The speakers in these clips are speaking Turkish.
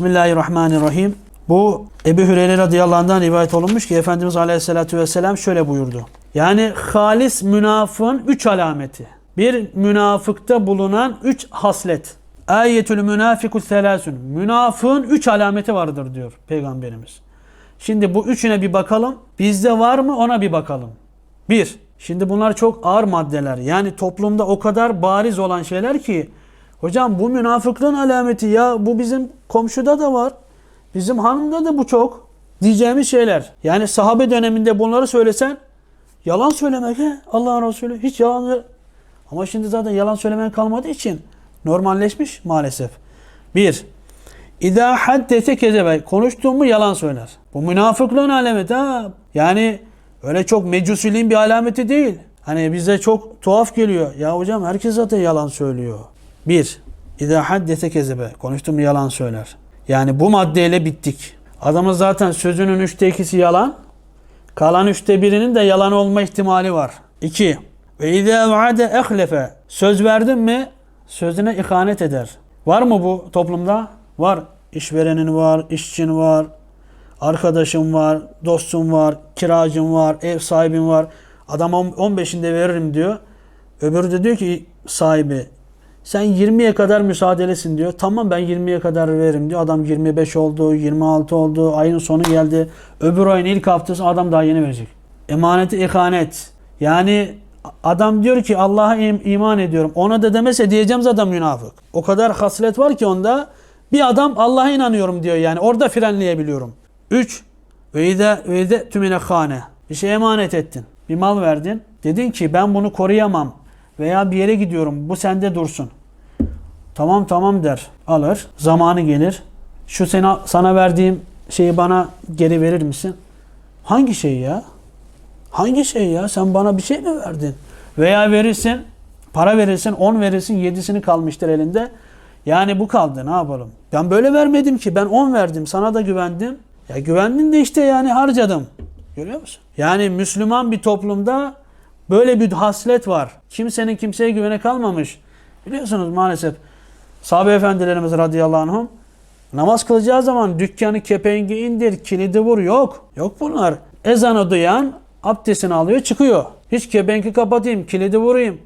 Bismillahirrahmanirrahim. Bu Ebu Hüreyre radıyallahu anh'dan rivayet olunmuş ki Efendimiz aleyhissalatü vesselam şöyle buyurdu. Yani halis münafığın üç alameti. Bir münafıkta bulunan üç haslet. Ayetül münafiku selasun. Münafığın üç alameti vardır diyor Peygamberimiz. Şimdi bu üçüne bir bakalım. Bizde var mı ona bir bakalım. Bir, şimdi bunlar çok ağır maddeler. Yani toplumda o kadar bariz olan şeyler ki hocam bu münafıklığın alameti ya bu bizim komşuda da var. Bizim hanımda da bu çok diyeceğimiz şeyler. Yani sahabe döneminde bunları söylesen yalan söylemek he Allah'ın Resulü hiç yalan ama şimdi zaten yalan söylemen kalmadığı için normalleşmiş maalesef. Bir, İza haddese kezebe. Konuştuğun mu yalan söyler. Bu münafıklığın alameti ha. Yani öyle çok mecusiliğin bir alameti değil. Hani bize çok tuhaf geliyor. Ya hocam herkes zaten yalan söylüyor. Bir, İza haddese kezebe. Konuştuğun mu yalan söyler. Yani bu maddeyle bittik. Adamın zaten sözünün üçte ikisi yalan. Kalan üçte birinin de yalan olma ihtimali var. İki, ve izâ vaade ehlefe. Söz verdin mi sözüne ihanet eder. Var mı bu toplumda? Var. İşverenin var, işçin var, arkadaşın var, dostun var, kiracın var, ev sahibin var. Adam on- 15'inde veririm diyor. Öbürü de diyor ki sahibi sen 20'ye kadar müsaadelesin diyor. Tamam ben 20'ye kadar veririm diyor. Adam 25 oldu, 26 oldu, ayın sonu geldi. Öbür ayın ilk haftası adam daha yeni verecek. Emaneti ihanet. Yani adam diyor ki Allah'a im- iman ediyorum. Ona da demese diyeceğim zaten münafık. O kadar haslet var ki onda. Bir adam Allah'a inanıyorum diyor yani. Orada frenleyebiliyorum. 3. Ve ide ve ide tümine hane. Bir şey emanet ettin. Bir mal verdin. Dedin ki ben bunu koruyamam. Veya bir yere gidiyorum. Bu sende dursun. Tamam tamam der. Alır. Zamanı gelir. Şu sana, sana verdiğim şeyi bana geri verir misin? Hangi şey ya? Hangi şey ya? Sen bana bir şey mi verdin? Veya verirsin, para verirsin, 10 verirsin, 7'sini kalmıştır elinde. Yani bu kaldı ne yapalım? Ben böyle vermedim ki. Ben 10 verdim. Sana da güvendim. Ya güvendin de işte yani harcadım. Görüyor musun? Yani Müslüman bir toplumda böyle bir haslet var. Kimsenin kimseye güvene kalmamış. Biliyorsunuz maalesef sahabe efendilerimiz radıyallahu anhum namaz kılacağı zaman dükkanı kepengi indir, kilidi vur. Yok. Yok bunlar. Ezanı duyan abdestini alıyor çıkıyor. Hiç kepengi kapatayım, kilidi vurayım.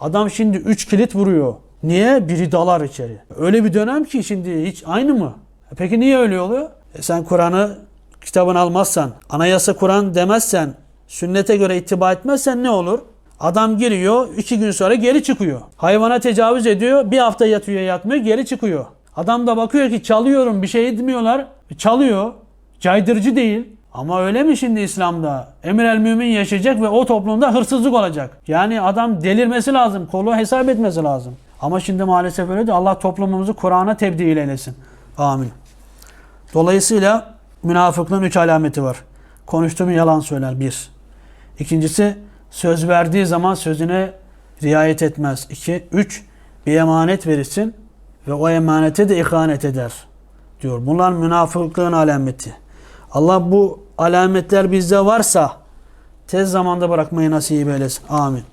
Adam şimdi 3 kilit vuruyor. Niye? Biri dalar içeri. Öyle bir dönem ki şimdi hiç aynı mı? Peki niye öyle oluyor? E sen Kur'an'ı kitabını almazsan, anayasa Kur'an demezsen, sünnete göre ittiba etmezsen ne olur? Adam giriyor, iki gün sonra geri çıkıyor. Hayvana tecavüz ediyor, bir hafta yatıyor yatmıyor, geri çıkıyor. Adam da bakıyor ki çalıyorum, bir şey etmiyorlar. E Çalıyor, caydırıcı değil. Ama öyle mi şimdi İslam'da? Emir el mümin yaşayacak ve o toplumda hırsızlık olacak. Yani adam delirmesi lazım, kolu hesap etmesi lazım. Ama şimdi maalesef öyle de Allah toplumumuzu Kur'an'a tebdil eylesin. Amin. Dolayısıyla münafıklığın üç alameti var. Konuştuğumu yalan söyler bir. İkincisi söz verdiği zaman sözüne riayet etmez. İki. Üç. Bir emanet verirsin ve o emanete de ihanet eder diyor. Bunlar münafıklığın alameti. Allah bu alametler bizde varsa tez zamanda bırakmayı nasip eylesin. Amin.